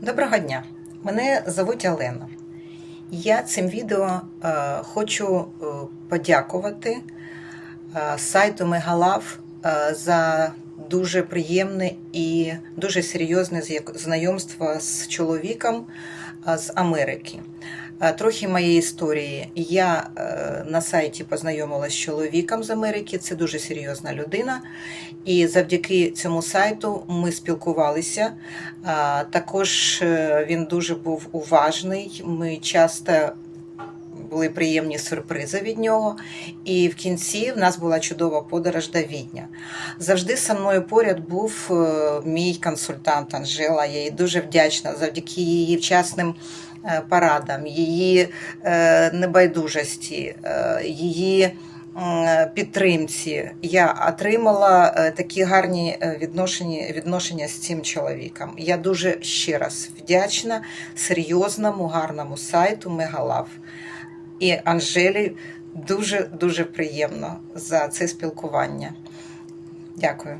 Доброго дня! Мене звуть Олена. Я цим відео е, хочу е, подякувати е, сайту Мегалав за дуже приємне і дуже серйозне знайомство з чоловіком з Америки. Е, Трохи моєї історії. Я е, на сайті познайомилася з чоловіком з Америки. Це дуже серйозна людина. І завдяки цьому сайту ми спілкувалися. Також е, він дуже був уважний. Ми часто були приємні сюрпризи від нього. І в кінці в нас була чудова подорож до Відня. Завжди со мною поряд був мій консультант Анжела. Я їй дуже вдячна завдяки її вчасним е, порадам, її е, небайдужості, е, її підтримці. Я отримала такі гарні відношення, відношення з цим чоловіком. Я дуже ще раз вдячна серйозному, гарному сайту Мегалав. І Анжелі дуже дуже приємно за це спілкування. Дякую.